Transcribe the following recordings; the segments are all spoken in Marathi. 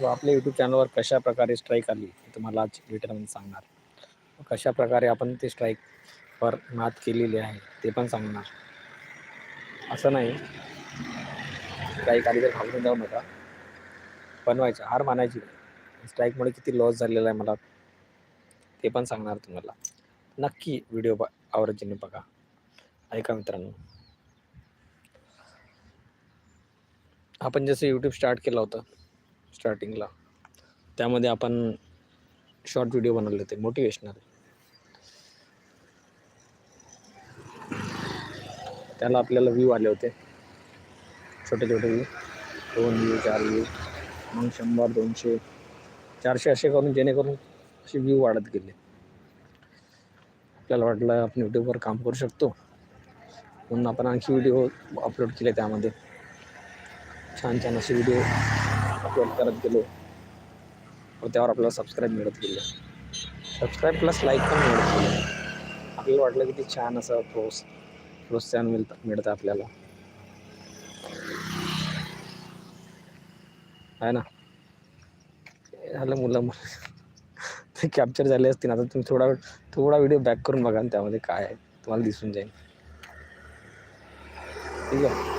व आपल्या यूट्यूब चॅनलवर कशा प्रकारे स्ट्राईक आली हे तुम्हाला आज डिटेलमध्ये सांगणार. कशा प्रकारे आपण ते स्ट्राईकवर मात केलेली आहे ते पण सांगणार. असं नाही. स्ट्राईक आली तर घाबरून जाऊ नका. बनवायचं हार मानायची स्ट्राईकमुळे किती लॉस झालेला आहे मला. ते पण सांगणार तुम्हाला. नक्की व्हिडिओ ब आवडतीने बघा. ऐका मित्रांनो. आपण जसं यूट्यूब स्टार्ट केलं होतं स्टार्टिंगला त्यामध्ये आपण शॉर्ट व्हिडिओ बनवले होते मोटिवेशनल त्याला आपल्याला व्ह्यू आले होते. छोटे छोटे व्ह्यू दोन व्ह्यू चार व्ह्यू मग शंभर दोनशे चारशे असे करून जेणेकरून असे व्ह्यू वाढत गेले. आपल्याला वाटलं आपण यूट्यूबवर काम करू शकतो. म्हणून आपण आणखी व्हिडिओ अपलोड केले त्यामध्ये. छान छान असे व्हिडिओ अपलोड करत गेलो. व त्यावर आपल्याला सबस्क्राईब मिळत गेले. सबस्क्राईब प्लस लाईक पण मिळत गेले. आपल्याला वाटलं की ते छान असं प्रोस प्रोत्साहन मिळतं मिळतं आपल्याला. आहे ना? हे झालं मुलं मुलं ते कॅप्चर झाले असतील. आता तुम्ही थोडा वेळ थोडा व्हिडिओ बॅक करून बघा ना त्यामध्ये काय आहे. तुम्हाला दिसून जाईल. ठीक आहे?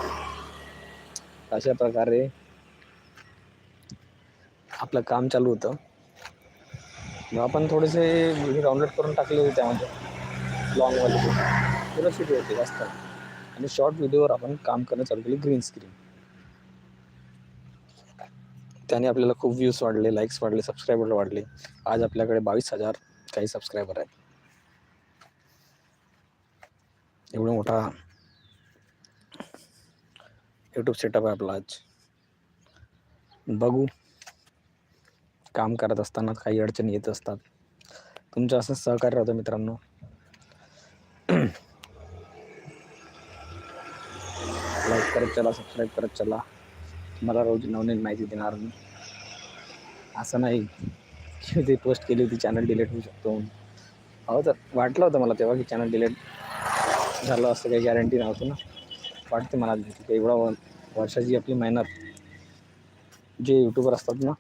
अशा प्रकारे आपलं काम चालू होतं. मग आपण थोडेसे व्हिडिओ डाउनलोड करून टाकले होते त्यामध्ये. लॉंगवाले सुरक्षित होते जास्त. आणि शॉर्ट व्हिडिओवर आपण काम करणं चालू केलं ग्रीन स्क्रीन त्याने आपल्याला खूप व्ह्यूज वाढले लाईक्स वाढले सबस्क्रायबर वाढले. आज आपल्याकडे बावीस हजार काही सबस्क्रायबर आहेत. एवढा मोठा यूट्यूब सेटअप आहे आपला आज. बघू. काम करत असताना काही अडचणी येत असतात. तुमचं असं सहकार्य राहतं मित्रांनो. लाईक करत चला सबस्क्राईब करत चला. तुम्हाला रोज नवनवीन माहिती देणार मी. असं नाही की ती पोस्ट केली होती चॅनल डिलीट होऊ शकतो. हो तर वाटलं होतं मला तेव्हा की चॅनल डिलीट झालं असं काही गॅरंटी नव्हतं ना. वाटते मला एवढा वर्षाची आपली मेहनत जे यूट्यूबर असतात ना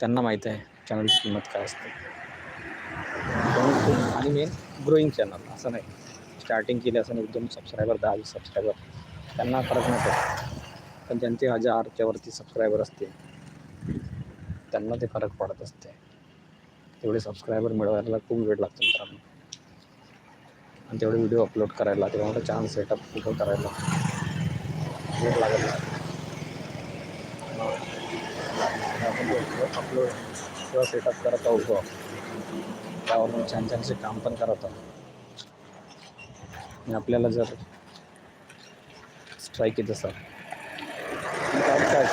त्यांना माहीत आहे चॅनलची किंमत काय असते. आणि मेन ग्रोईंग चॅनल असं नाही. स्टार्टिंग केली असं नाही एकदम सबस्क्रायबर दहा वीस सबस्क्रायबर त्यांना फरक नाही पडत पण ज्यांचे हजारच्या वरती सबस्क्रायबर असते त्यांना ते फरक पडत असते. तेवढे सबस्क्रायबर मिळवायला खूप वेळ लागतो मित्रांनो. आणि तेवढे व्हिडिओ अपलोड करायला तेव्हा मोठा चान्स सेटअप कुठं करायला? वेळ लागत असतो. आपलं अपलोड किंवा सेटअप करत आहोत त्यावर मी छान छानसे काम पण करत आहोत. आणि आपल्याला जर स्ट्राईक येत असाल काय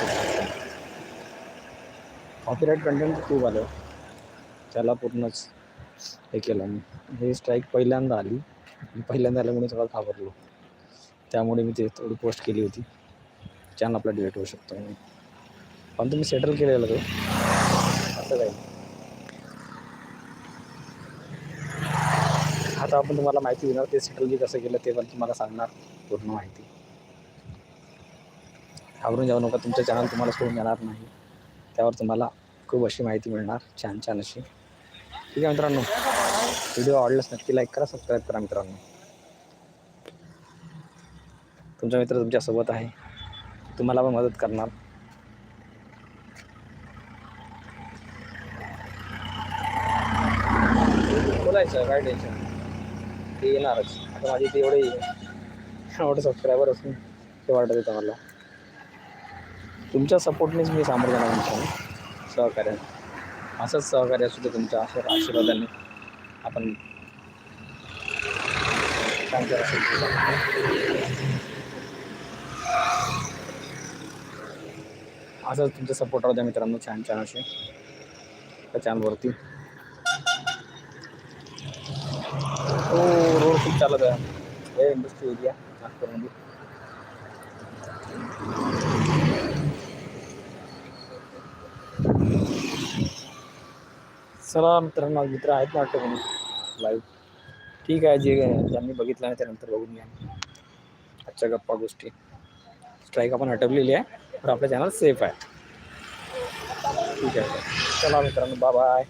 कॉपीराईट कंटेंट खूप आलं. त्याला पूर्णच हे केलं मी हे स्ट्राईक पहिल्यांदा आली. पहिल्यांदा आल्यामुळे सगळं घाबरलो. त्यामुळे मी ते थोडी पोस्ट केली होती. चॅनल आपला डिलीट होऊ शकतो. पण तुम्ही सेटल केलेलं तो. असं काही. आता आपण तुम्हाला माहिती देणार ते सेटल बी कसं केलं ते पण तुम्हाला सांगणार पूर्ण माहिती. घाबरून जाऊ नका तुमचं चॅनल तुम्हाला सोडून जाणार नाही. त्यावर तुम्हाला खूप अशी माहिती मिळणार छान छान अशी. ठीक आहे मित्रांनो व्हिडिओ आवडल्यास नक्की लाईक करा सबस्क्राईब करा मित्रांनो. तुमचा मित्र तुमच्यासोबत आहे. तुम्हाला पण मदत करणार. जायचं काय टेन्शन ते येणारच. आता माझी ते एवढे एवढं सबस्क्रायबर असून ते वाटत येतं मला. तुमच्या सपोर्टनेच मी सामोरं जाणार तुमच्या सहकार्याने. असंच सहकार्य असू दे तुमच्या आशीर् आशीर्वादाने आपण काम असंच तुमचं सपोर्ट राहू द्या मित्रांनो छान छान असे. त्या चॅनलवरती हो रोड हे इंडस्ट्री एरिया नागपूरमध्ये. चला मित्रांनो मित्र आहेत ना वाटतं कोणी? लाईव्ह ठीक आहे जे ज्यांनी बघितलं नाही त्यानंतर बघून घ्या. आजच्या गप्पा गोष्टी. स्ट्राईक आपण हटवलेली आहे तर आपलं चॅनल सेफ आहे. ठीक आहे. चला मित्रांनो बाय